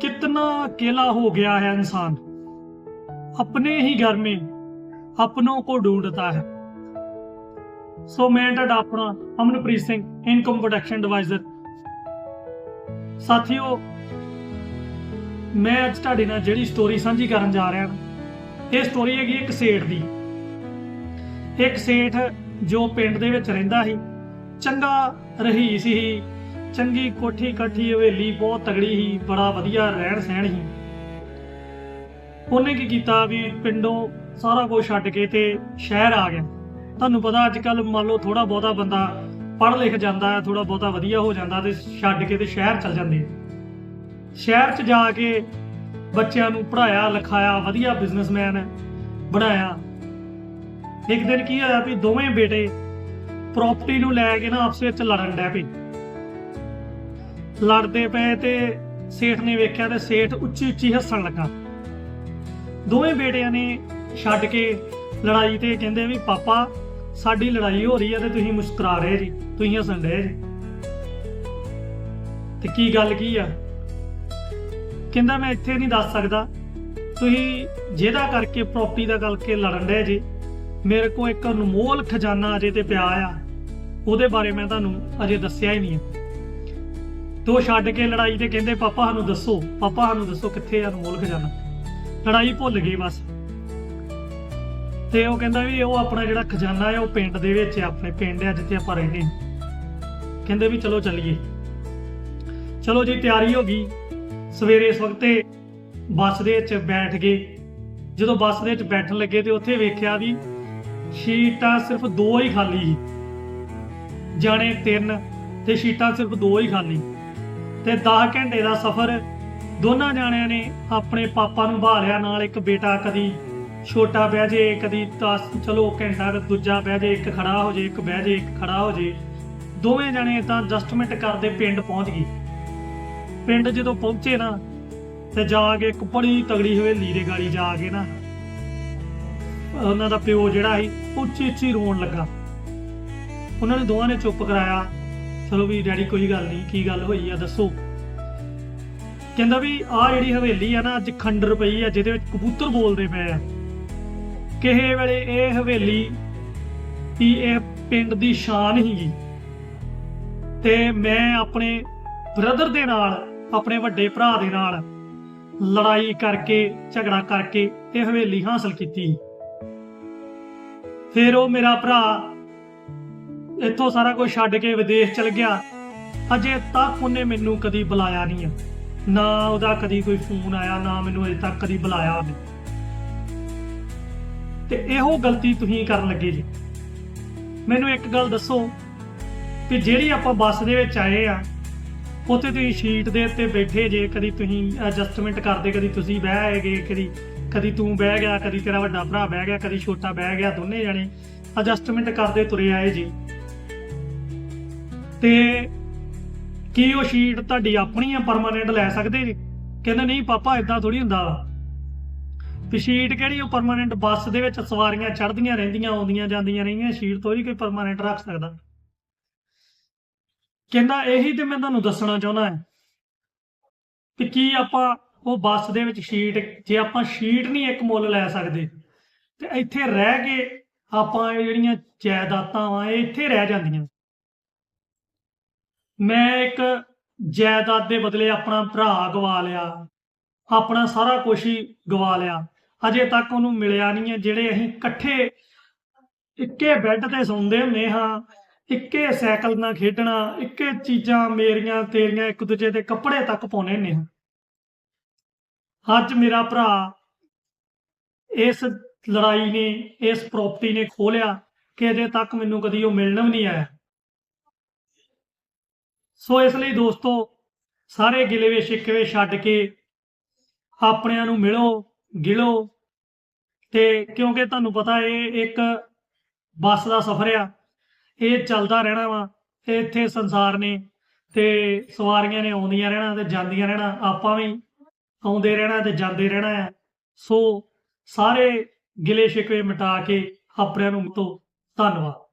कितना अकेला हो गया है इंसान अपने ही घर में अपनों को ढूंढता है ਸੋ ਮੈਂ ਤੁਹਾਡਾ ਆਪਣਾ Amanpreet Singh income protection adviser ਸਾਥੀਓ ਮੈਂ ਅੱਜ ਤੁਹਾਡੇ ਨਾਲ ਜਿਹੜੀ ਸਟੋਰੀ ਸਾਂਝੀ ਕਰਨ ਜਾ ਰਿਹਾ ਹਾਂ ਇਹ ਸਟੋਰੀ ਹੈਗੀ ਇੱਕ ਸੇਠ ਦੀ ਇੱਕ ਸੇਠ ਜੋ ਪਿੰਡ ਦੇ ਵਿੱਚ ਰਹਿੰਦਾ ਸੀ ਚੰਗਾ ਰਹੀ ਸੀ ਚੰਗੀ ਕੋਠੀ ਕਾਠੀ ਹਵੇਲੀ, ਬਹੁਤ ਤਗੜੀ ਸੀ, ਬੜਾ ਵਧੀਆ ਰਹਿਣ ਸਹਿਣ ਸੀ। ਉਹਨੇ ਕੀ ਕੀਤਾ ਵੀ ਪਿੰਡੋਂ ਸਾਰਾ ਕੁਝ ਛੱਡ ਕੇ ਤੇ ਸ਼ਹਿਰ ਆ ਗਿਆ। ਤੁਹਾਨੂੰ ਪਤਾ ਅੱਜ ਕੱਲ ਮੰਨ ਲਓ ਥੋੜਾ ਬਹੁਤਾ ਬੰਦਾ ਪੜ੍ਹ ਲਿਖ ਜਾਂਦਾ ਹੈ ਥੋੜਾ ਬਹੁਤਾ ਵਧੀਆ ਹੋ ਜਾਂਦਾ ਤੇ ਛੱਡ ਕੇ ਤੇ ਸ਼ਹਿਰ ਚਲ ਜਾਂਦੇ। ਸ਼ਹਿਰ 'ਚ ਜਾ ਕੇ ਬੱਚਿਆਂ ਨੂੰ ਪੜਾਇਆ ਲਿਖਾਇਆ, ਵਧੀਆ ਬਿਜ਼ਨਸਮੈਨ ਬਣਾਇਆ। ਇੱਕ ਦਿਨ ਕੀ ਹੋਇਆ ਵੀ ਦੋਵੇਂ ਬੇਟੇ ਪ੍ਰਾਪਰਟੀ ਨੂੰ ਲੈ ਕੇ ਨਾ ਆਪਸ ਵਿੱਚ ਲੜਨ ਡੈ ਪਏ। ਲੜਦੇ ਪਏ ਤੇ ਸੇਠ ਨੇ ਵੇਖਿਆ ਤੇ ਸੇਠ ਉੱਚੀ ਉੱਚੀ ਹੱਸਣ ਲੱਗਾ। ਦੋਵੇਂ ਬੇਟਿਆਂ ਨੇ ਛੱਡ ਕੇ ਲੜਾਈ ਤੇ ਕਹਿੰਦੇ ਵੀ, ਪਾਪਾ, ਸਾਡੀ ਲੜਾਈ ਹੋ ਰਹੀ ਹੈ ਤੇ ਤੁਸੀਂ ਮੁਸਕਰਾ ਰਹੇ ਜੀ, ਤੁਸੀਂ ਹੱਸਣ ਰਹੇ ਜੀ। ਤੇ ਕੀ ਗੱਲ ਕੀ ਆ? ਕਹਿੰਦਾ, ਮੈਂ ਇੱਥੇ ਨਹੀਂ ਦੱਸ ਸਕਦਾ। ਤੁਸੀਂ ਜਿਹਦਾ ਕਰਕੇ ਪ੍ਰਾਪਰਟੀ ਦਾ ਕਰਕੇ ਲੜਨ ਰਹੇ ਜੀ, ਮੇਰੇ ਕੋਲ ਇੱਕ ਅਨਮੋਲ ਖਜ਼ਾਨਾ ਅਜੇ ਤੇ ਪਿਆ ਆ। ਉਹਦੇ ਬਾਰੇ ਮੈਂ ਤੁਹਾਨੂੰ ਅਜੇ ਦੱਸਿਆ ਹੀ ਨਹੀਂ ਹੈ ਤੋ ਛੱਡ ਕੇ ਲੜਾਈ ਤੇ ਕਹਿੰਦੇ, ਪਾਪਾ, ਸਾਨੂੰ ਦੱਸੋ, ਪਾਪਾ, ਸਾਨੂੰ ਦੱਸੋ ਕਿੱਥੇ ਆ ਅਨਮੋਲ ਖਜ਼ਾਨਾ? ਲੜਾਈ ਭੁੱਲ ਗਈ ਬਸ। ਤੇ ਉਹ ਕਹਿੰਦਾ ਵੀ ਉਹ ਆਪਣਾ ਜਿਹੜਾ ਖਜ਼ਾਨਾ ਹੈ ਉਹ ਪਿੰਡ ਦੇ ਵਿੱਚ ਆਪਣੇ ਪਿੰਡ ਆ, ਜਿੱਥੇ ਆਪਾਂ ਰਹਿੰਦੇ ਕਹਿੰਦੇ ਵੀ ਚਲੋ ਚੱਲੀਏ। ਚਲੋ ਜੀ, ਤਿਆਰੀ ਹੋ ਗਈ। ਸਵੇਰੇ ਇਸ ਵਕਤੇ ਬੱਸ ਦੇ ਵਿੱਚ ਬੈਠ ਗਏ। ਜਦੋਂ ਬੱਸ ਦੇ ਵਿੱਚ ਬੈਠਣ ਲੱਗੇ ਤੇ ਉੱਥੇ ਵੇਖਿਆ ਵੀ ਸੀਟਾਂ ਸਿਰਫ ਦੋ ਹੀ ਖਾਲੀ ਸੀ। ਜਾਣੇ ਤਿੰਨ ਤੇ ਸੀਟਾਂ ਸਿਰਫ ਦੋ ਹੀ ਖਾਲੀ। ਤੇ 10 ਘੰਟੇ ਦਾ ਸਫ਼ਰ। ਦੋਨਾਂ ਜਾਣਿਆਂ ਨੇ ਆਪਣੇ ਪਾਪਾ ਨੂੰ ਭਾਲਿਆ ਨਾਲ ਇੱਕ ਬੇਟਾ ਕਦੀ ਛੋਟਾ ਬਹਿ ਜੇ, ਕਦੀ 10 ਚਲੋ ਘੰਟਾ ਦੂਜਾ ਬਹਿ ਜੇ, ਇੱਕ ਖੜਾ ਹੋ ਜੇ, ਇੱਕ ਬਹਿ ਜੇ, ਇੱਕ ਖੜਾ ਹੋ ਜੇ। ਦੋਵੇਂ ਜਣੇ ਤਾਂ ਐਡਜਸਟਮੈਂਟ ਕਰਦੇ ਪਿੰਡ ਪਹੁੰਚ ਗਏ। ਪਿੰਡ ਜਦੋਂ ਪਹੁੰਚੇ ਨਾ, ਤੇ ਜਾ ਕੇ ਇੱਕ ਬੜੀ ਤਗੜੀ ਹਵੇਲੀ ਦੇ ਗਾਲੀ ਜਾ ਕੇ ਨਾ, ਉਹਨਾਂ ਦਾ ਪਿਓ ਜਿਹੜਾ ਸੀ ਉੱਚੀ ਉੱਚੀ ਰੋਣ ਲੱਗਾ। ਉਹਨਾਂ ਨੇ ਦੋਵਾਂ ਨੇ ਚੁੱਪ ਕਰਾਇਆ। ਚਲੋ ਵੀ ਡੈਡੀ ਕੋਈ ਗੱਲ ਨਹੀਂ, ਕੀ ਗੱਲ ਹੋਈ ਆ ਦੱਸੋ। ਕਹਿੰਦਾ ਵੀ ਆਹ ਜਿਹੜੀ ਹਵੇਲੀ ਆ ਨਾ, ਅੱਜ ਖੰਡਰ ਪਈ ਆ, ਜਿਹਦੇ ਵਿੱਚ ਕਬੂਤਰ ਬੋਲਦੇ ਪਏ ਆ। ਕਿਸੇ ਵੇਲੇ ਇਹ ਹਵੇਲੀ ਵੀ ਇਹ ਪਿੰਡ ਦੀ ਸ਼ਾਨ ਹੀਗੀ ਤੇ ਮੈਂ ਆਪਣੇ ਬ੍ਰਦਰ ਦੇ ਨਾਲ, ਆਪਣੇ ਵੱਡੇ ਭਰਾ ਦੇ ਨਾਲ ਲੜਾਈ ਕਰਕੇ, ਝਗੜਾ ਕਰਕੇ ਇਹ ਹਵੇਲੀ ਹਾਸਲ ਕੀਤੀ। ਫਿਰ ਉਹ ਮੇਰਾ ਭਰਾ ਇੱਥੋਂ ਸਾਰਾ ਕੁਝ ਛੱਡ ਕੇ ਵਿਦੇਸ਼ ਚਲ ਗਿਆ। ਅਜੇ ਤੱਕ ਉਹਨੇ ਮੈਨੂੰ ਕਦੀ ਬੁਲਾਇਆ ਨਹੀਂ ਆ। ਨਾ ਉਹਦਾ ਕਦੀ ਕੋਈ ਫੋਨ ਆਇਆ, ਨਾ ਮੈਨੂੰ ਅਜੇ ਤੱਕ ਕਦੀ ਬੁਲਾਇਆ ਉਹਨੇ। ਤੇ ਇਹੋ ਗਲਤੀ ਤੁਸੀਂ ਕਰਨ ਲੱਗੇ ਜੀ। ਮੈਨੂੰ ਇੱਕ ਗੱਲ ਦੱਸੋ ਕਿ ਜਿਹੜੀ ਆਪਾਂ ਬੱਸ ਦੇ ਵਿੱਚ ਆਏ ਆ, ਉੱਥੇ ਤੁਸੀਂ ਸ਼ੀਟ ਦੇ ਉੱਤੇ ਬੈਠੇ ਜੇ, ਕਦੀ ਤੁਸੀਂ ਐਡਜਸਟਮੈਂਟ ਕਰਦੇ, ਕਦੀ ਤੁਸੀਂ ਬਹਿ ਗਏ ਕਦੀ ਕਦੀ ਤੂੰ ਬਹਿ ਗਿਆ, ਕਦੀ ਤੇਰਾ ਵੱਡਾ ਭਰਾ ਬਹਿ ਗਿਆ, ਕਦੀ ਛੋਟਾ ਬਹਿ ਗਿਆ, ਦੋਨੇ ਜਣੇ ਐਡਜਸਟਮੈਂਟ ਕਰਦੇ ਤੁਰੇ ਆਏ ਜੀ। ਤੇ ਕੀ ਉਹ ਸ਼ੀਟ ਤੁਹਾਡੀ ਆਪਣੀ ਆ ਪਰਮਾਨੈਂਟ ਲੈ ਸਕਦੇ ਜੀ? ਕਹਿੰਦੇ ਨਹੀਂ ਪਾਪਾ ਇਦਾਂ ਥੋੜੀ ਹੁੰਦਾ ਵਾ। ਵੀ ਸ਼ੀਟ ਕਿਹੜੀ ਉਹ ਪਰਮਾਨੈਂਟ ਬੱਸ ਦੇ ਵਿੱਚ ਸਵਾਰੀਆਂ ਚੜ੍ਹਦੀਆਂ ਰਹਿੰਦੀਆਂ, ਆਉਂਦੀਆਂ ਜਾਂਦੀਆਂ ਰਹੀਆਂ ਸ਼ੀਟ ਤੋਂ ਹੀ ਕੋਈ ਪਰਮਾਨੈਂਟ ਰੱਖ ਸਕਦਾ। ਕਹਿੰਦਾ ਇਹੀ ਤੇ ਮੈਂ ਤੁਹਾਨੂੰ ਦੱਸਣਾ ਚਾਹੁੰਦਾ ਹਾਂ ਕਿ ਕੀ ਆਪਾਂ ਉਹ ਬੱਸ ਦੇ ਵਿੱਚ ਸ਼ੀਟ ਜੇ ਆਪਾਂ ਸ਼ੀਟ ਨਹੀਂ ਇੱਕ ਮੁੱਲ ਲੈ ਸਕਦੇ, ਤੇ ਇੱਥੇ ਰਹਿ ਕੇ ਆਪਾਂ ਇਹ ਜਿਹੜੀਆਂ ਜਾਇਦਾਦਾਂ ਵਾ, ਇਹ ਇੱਥੇ ਰਹਿ ਜਾਂਦੀਆਂ। ਮੈਂ ਇੱਕ ਜਾਇਦਾਦ ਦੇ ਬਦਲੇ ਆਪਣਾ ਭਰਾ ਗਵਾ ਲਿਆ। ਆਪਣਾ ਸਾਰਾ ਕੁਝ ਹੀ ਗਵਾ ਲਿਆ। ਅਜੇ ਤੱਕ ਉਹਨੂੰ ਮਿਲਿਆ ਨਹੀਂ ਹੈ। ਜਿਹੜੇ ਅਸੀਂ ਇਕੱਠੇ ਇੱਕੇ ਬੈੱਡ ਤੇ ਸੌਂਦੇ ਹੁੰਦੇ ਹਾਂ, ਇੱਕੇ ਸਾਈਕਲ ਨਾਲ ਖੇਡਣਾ, ਇੱਕੇ ਚੀਜ਼ਾਂ ਮੇਰੀਆਂ, ਤੇਰੀਆਂ ਇੱਕ ਦੂਜੇ ਦੇ ਕੱਪੜੇ ਤੱਕ ਪਾਉਣੇ ਹੁੰਦੇ ਹਾਂ। ਅੱਜ ਮੇਰਾ ਭਰਾ ਇਸ ਲੜਾਈ ਨੇ, ਇਸ ਪ੍ਰਾਪਰਟੀ ਨੇ ਖੋਲਿਆ ਕਿ ਅਜੇ ਤੱਕ ਮੈਨੂੰ ਕਦੀ ਉਹ ਮਿਲਣ ਵੀ ਨਹੀਂ ਆਇਆ। ਸੋ ਇਸ ਲਈ ਦੋਸਤੋ, ਸਾਰੇ ਗਿਲੇ ਸ਼ਿਕਵੇ ਛੱਡ ਕੇ ਆਪਣਿਆਂ ਨੂੰ ਮਿਲੋ, ਗਿਲੋ। ਤੇ ਕਿਉਂਕਿ ਤੁਹਾਨੂੰ ਪਤਾ ਇਹ ਇੱਕ ਬੱਸ ਦਾ ਸਫ਼ਰ ਆ, ਇਹ ਚੱਲਦਾ ਰਹਿਣਾ ਵਾ ਤੇ ਇੱਥੇ ਸੰਸਾਰ ਨੇ ਤੇ ਸਵਾਰੀਆਂ ਨੇ ਆਉਂਦੀਆਂ ਰਹਿਣਾ ਤੇ ਜਾਂਦੀਆਂ ਰਹਿਣਾ, ਆਪਾਂ ਵੀ ਆਉਂਦੇ ਰਹਿਣਾ ਤੇ ਜਾਂਦੇ ਰਹਿਣਾ ਹੈ। ਸੋ ਸਾਰੇ ਗਿਲੇ ਸ਼ਿਕਵੇ ਮਿਟਾ ਕੇ ਆਪਣਿਆਂ ਨੂੰ ਤੋਂ ਧੰਨਵਾਦ।